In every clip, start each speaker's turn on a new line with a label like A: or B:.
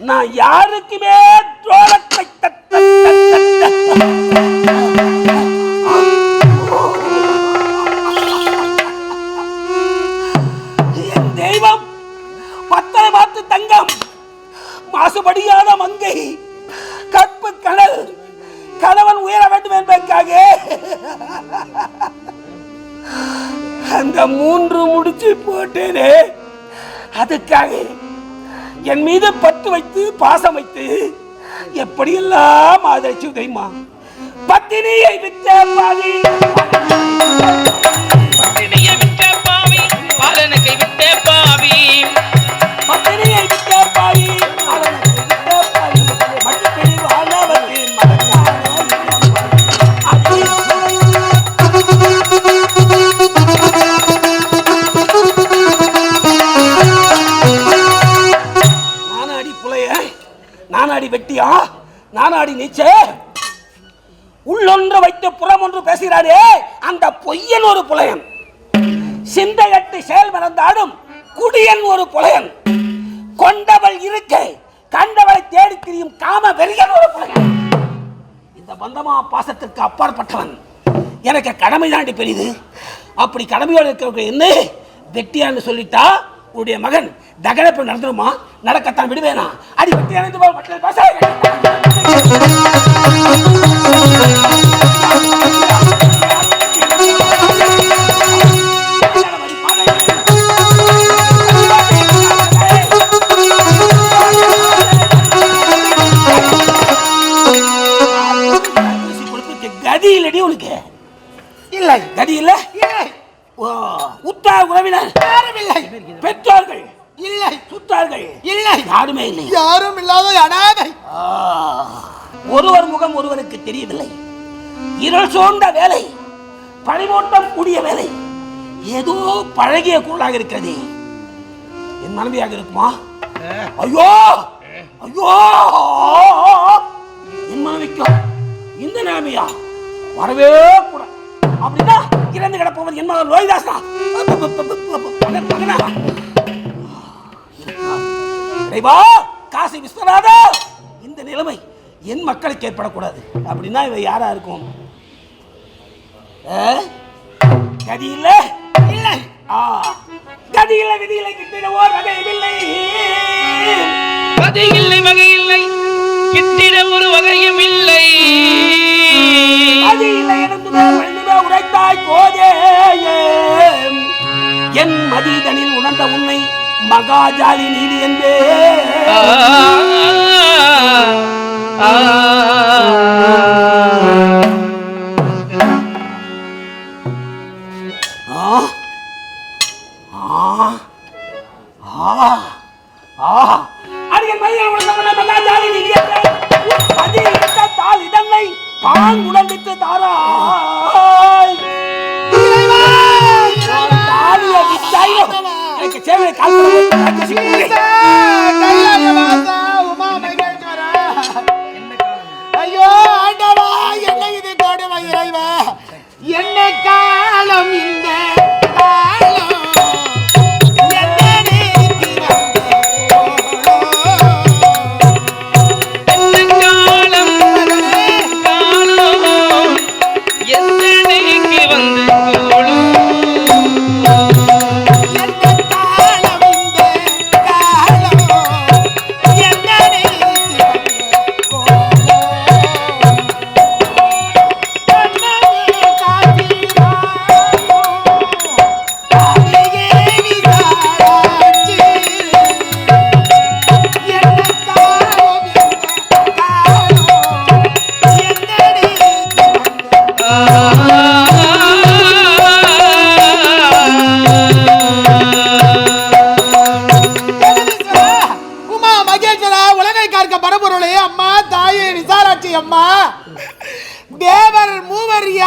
A: நான் யாருக்குமே துரோகத்தை தட்ட என் தெய்வம் பத்தரை பார்த்து தங்கம் மாசுபடியாத மங்கை கற்பு கடல் கணவன் உயர வேண்டும் என்பதற்காக அந்த மூன்று முடிச்சு போட்டேனே. அதுக்காக என் மீது பற்று வைத்து பாசம் வைத்து எப்படியெல்லாம் ஆதரிச்சு தெரியுமா? பத்தினியை விற்ற பாதி. நானாடி வெட்டியா? நானாடி நீச்சே? உள்ளொன்று வைத்து புறம் ஒன்று பேசுகிறாரே அந்த பொய்யன் ஒரு புலையன். சிந்தையட்டு செயல் மறந்தாடும் குடியன் ஒரு புலையன். கொண்டவள் இருக்க கண்டவளை தேடி திரியும் காம வெறியன் ஒரு புலையன். இந்த பந்தமா பாசத்திற்கு அப்பாற்பட்டவன். எனக்கு கடமை தாண்டி பெரியது. அப்படி கடமையோடு இருக்கிற என்ன? வெட்டியான்னு சொல்லிட்டா உன்னுடைய மகன் தகனப்பு நடந்துருமா? நடக்கத்தான் விடுவேனா? அடி வெட்டியானது போல் மக்கள் பேச முகம் ஒருவருக்கு தெரியவில்லை. இருள் சோர்ந்த வேலை பனிமூட்டம் கூடிய வேலை ஏதோ பழகிய குரலாக இருக்கிறது. என் மனைவியாக இருக்குமா? ஐயோ! ஐயோ! என் மனைவிக்கும் இந்த நிலைமையா? வரவே கூட அப்படின்னா இறந்து கிடப்பவர் என் மகன் லோகிதாசனா இறைவா காசி விஸ்வநாதா என் மக்களுக்கு ஏற்படக்கூடாது அப்படின்னா இவ யாரா இருக்கும்? கதி இல்ல? இல்லை. ஆ. கதி இல்ல விதி இல்லை கிட்டிடவோ வகையில்லை
B: அது இல்லை வகை இல்லை கிட்டிட ஒரு வகையும் இல்லை.
A: கதி இல்லை எழுந்துமே விழுந்துமே உரைத்தாய் போதே என் மதிதனில் உணர்ந்த உன்னை மகாஜாலி நீதி என்பே
B: ஆ,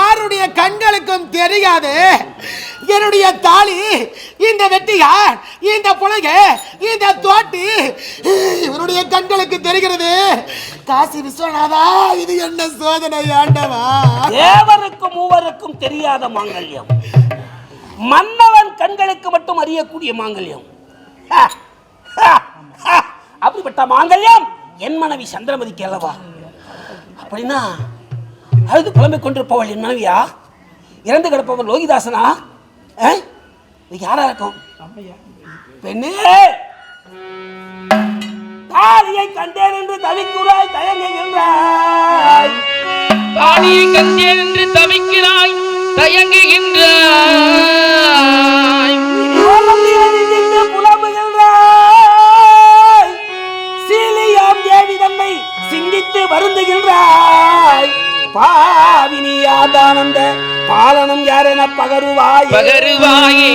C: யாருடைய கண்களுக்கும் தெரியாது? என்னுடைய தாலி இந்த வெட்டியார் இந்த புலகை இந்த தோட்டி இவருடைய கண்களுக்கு தெரிகிறது. காசி விஸ்வநாதா இது என்ன சோதனை ஆண்டவா?
A: தேவருக்கும் மூவருக்கும் தெரியாத மாங்கல்யம். மன்னவன் கண்களுக்கு மட்டும் அறியக்கூடிய மாங்கல்யம். அப்படிப்பட்ட மாங்கல்யம் என் மனைவி சந்திரமதிக்கு அல்லவா? அப்படின்னா அழுது புலம்பிக் கொண்டிருப்பவள் என் மனைவியா? இறந்து கிடப்பவன் லோகிதாசனா? ஆ? யாரா இருக்கும்? பெண்ணே! தாலியை கண்டேன் என்று தவிக்கிறாய் தயங்குகின்றாய்
B: தாலியை கண்டேன் என்று தவிக்கிறாய் தயங்குகின்றாய்.
A: வருந்துகின்றாய் பாவினி ஆதானந்த பாலனம் யாரென பகருவாய்?
B: பகருவாயே.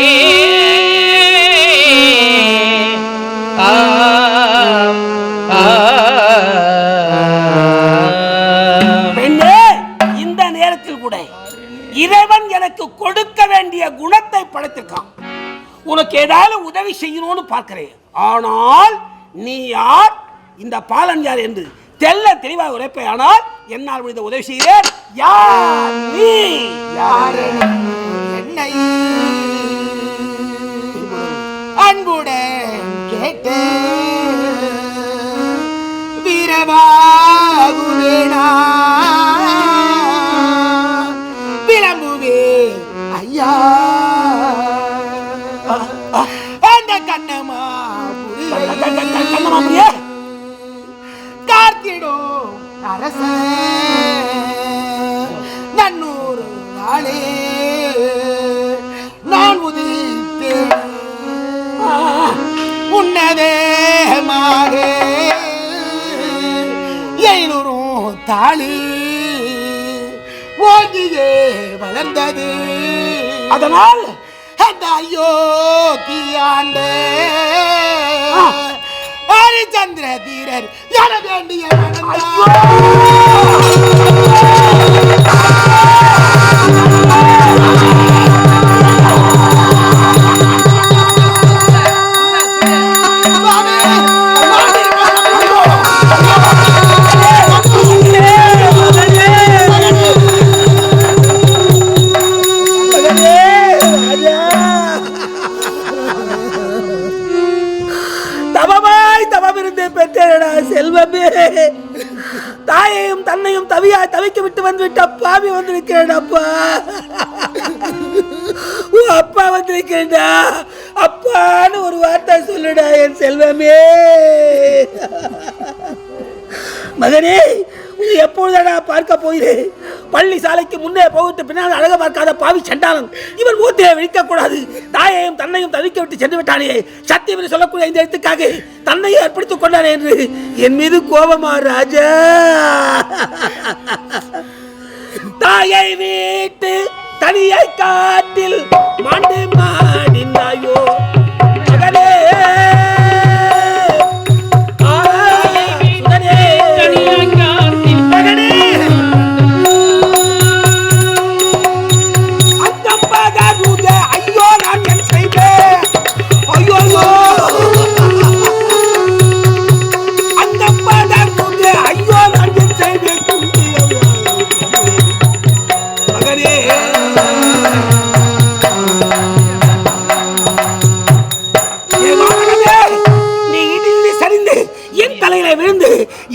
A: பெண்ணே இந்த நேரத்தில் கூட இறைவன் எனக்கு கொடுக்க வேண்டிய குணத்தை படைத்திருக்கான். உனக்கு ஏதாவது உதவி செய்யணும்னு பார்க்கிறேன். ஆனால் நீ யார்? இந்த பாலன் யார் என்று தெல்ல தெளிவாக உரைப்பை ஆனால் என்னால் முடிந்த உதவி செய்கிறேன். யார் நீ? யார்
C: என்னை அன்புடன் கேட்டு வீரவாகுவேனா? விளம்புவே ஐயா. அந்த கண்ணமா
A: கண்ணமா
C: காத்திடும் அரச ஐநூறும் தாளி ஓங்கியே வளர்ந்தது.
A: அதனால்?
C: அந்த அயோக்கியாண்டே. ஹரிச்சந்திர தீரர் என வேண்டிய
A: செல்வமே. தாயையும் தன்னையும் தவியாய் தவிக்க விட்டு வந்துவிட்டு அப்பாவி வந்திருக்கிறேன் அப்பா. உன் அப்பா வந்திருக்கிறேன்டா. அப்பான்னு ஒரு வார்த்தை சொல்லுடா என் செல்வமே. மகனே எப்பொழுதடா பார்க்க போகிறேன் பள்ளி சாலைக்கு முன்னே போகிட்டு பின்னால் அழக பார்க்காத பாவி சண்டாளன். இவன் மூத்தையை விழிக்க கூடாது தாயையும் தன்னையும் தவிக்க விட்டு சென்று விட்டானே. சத்தியம் என்று சொல்லக்கூடிய இந்த இடத்துக்காக தன்னையும் அர்ப்பணித்துக் கொண்டானே என்று என் மீது கோபமா ராஜா? தாயை வீட்டு தனியை காட்டில் மாண்டு மாடினாயோ மகனே சரிந்து என் தலையில விழுந்து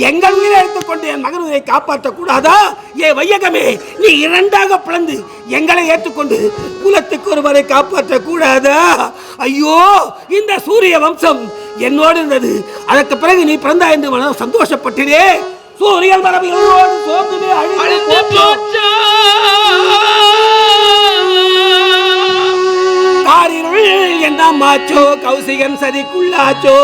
A: எங்கள் உயிரை எடுத்துக்கொண்டு என் மகன் உயிரை காப்பாற்ற கூடாதா ஏ வையகமே நீ இரண்டாக பிளந்து எங்களை ஏற்றுக்கொண்டு குலத்துக்கு ஒருவரை காப்பாற்ற கூடாதா ஐயோ இந்த சூரிய வம்சம் என்னோடு இருந்தது. அதற்கு பிறகு நீ பிறந்தா என்று மனம் சந்தோஷப்பட்டிரே சூரியன் மரபு என்னோடு சோர்ந்துமே அழிந்து போச்சோ. காரிருள் என்ன மாச்சோ கௌசிகன் சரிக்குள்ளாச்சோ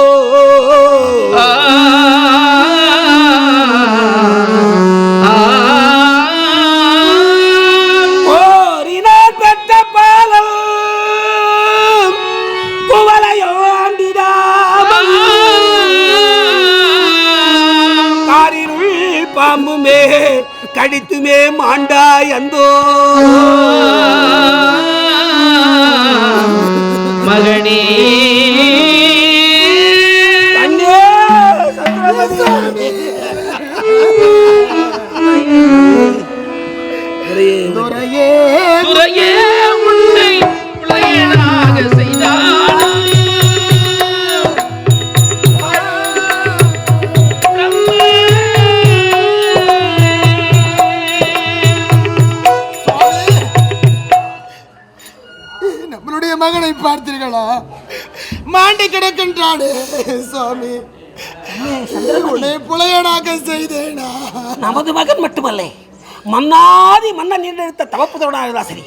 C: பார்த்தீர்களா? மாண்டி கிடக்கின்றானே சுவாமி உன்னை புலையனாக செய்தேனா?
A: நமது மகன் மட்டுமல்ல மன்னாதி மன்னன் நின்றெடுத்த தவப்புதவனாக இருந்தால் சரி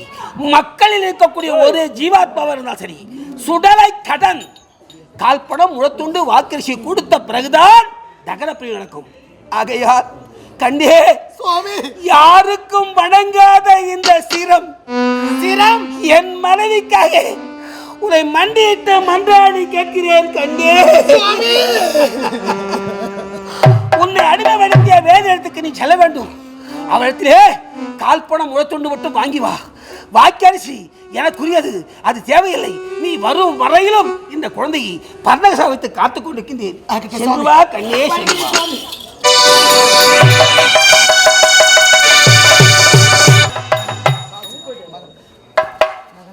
A: மக்களில் இருக்கக்கூடிய ஒரு ஜீவாத்மாவாக இருந்தால் சரி சுடலை கடன் கால்படம் முழத்துண்டு வாக்கரிசி கொடுத்த பிறகுதான் தகன பிரிவு நடக்கும். ஆகையால் கண்டே
C: சுவாமி.
A: யாருக்கும் வணங்காத இந்த சிரம்
C: சிரம்
A: என் மனைவிக்காக உன்னை மண்டியிட்டு மன்றாடி கேட்கிறேன் கண்டே உன்னை அடிமைப்படுத்திய வேதத்துக்கு நீ செல்ல வேண்டும். அவரிடத்திலே கால்பணம் முழத்துண்டு மட்டும் வாங்கி வா. வாக்கரிசி எனக்குரியது. அது தேவையில்லை. நீ வரும் வரையிலும் இந்த குழந்தையை பர்ணகசா வைத்து காத்துக் கொண்டிருக்கின்றேன் கண்ணே சென்று வா.
C: சுவாமி.